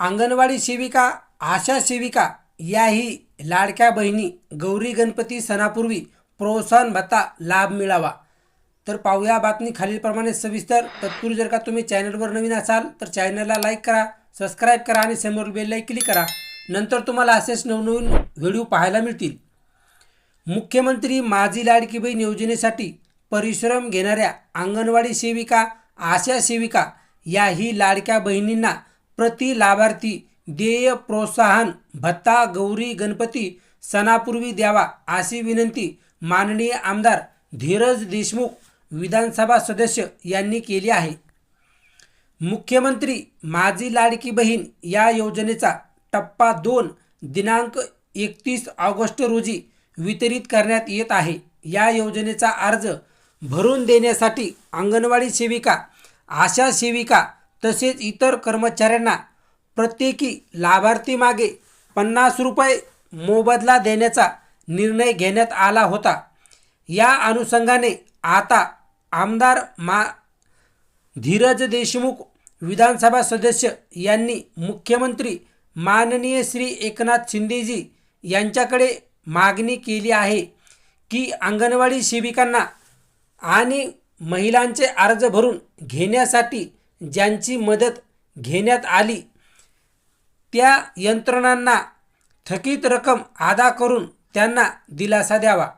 अंगणवाडी सेविका आशा सेविका याही लाडक्या बहिणी गौरी गणपती सणापूर्वी प्रोत्साहन भत्ता लाभ मिळावा. तर पाहूया बातमी खालीलप्रमाणे सविस्तर. तत्पूर्वी जर का तुम्ही चॅनलवर नवीन असाल तर चॅनलला लाईक करा सबस्क्राईब करा आणि समोर बेललाही क्लिक करा. नंतर तुम्हाला असेच नवनवीन व्हिडिओ पाहायला मिळतील. मुख्यमंत्री माझी लाडकी बहीण योजनेसाठी परिश्रम घेणाऱ्या अंगणवाडी सेविका आशा सेविका याही लाडक्या बहिणींना प्रति लाभार्थी देय प्रोत्साहन भत्ता गौरी गणपती सणापूर्वी द्यावा अशी विनंती माननीय आमदार धीरज देशमुख विधानसभा सदस्य यांनी केली आहे. मुख्यमंत्री माझी लाडकी बहीण या योजनेचा टप्पा दोन दिनांक एकतीस ऑगस्ट रोजी वितरित करण्यात येत आहे. या योजनेचा अर्ज भरून देण्यासाठी अंगणवाडी सेविका आशा सेविका तसेच इतर कर्मचाऱ्यांना प्रत्येकी लाभार्थीमागे पन्नास रुपये मोबदला देण्याचा निर्णय घेण्यात आला होता. या अनुषंगाने आता आमदार मा धीरज देशमुख विधानसभा सदस्य यांनी मुख्यमंत्री माननीय श्री एकनाथ शिंदेजी यांच्याकडे मागणी केली आहे की अंगणवाडी सेविकांना आणि महिलांचे अर्ज भरून घेण्यासाठी ज्यांची मदत घेण्यात आली त्या यंत्रणांना थकीत रक्कम अदा करून त्यांना दिलासा द्यावा.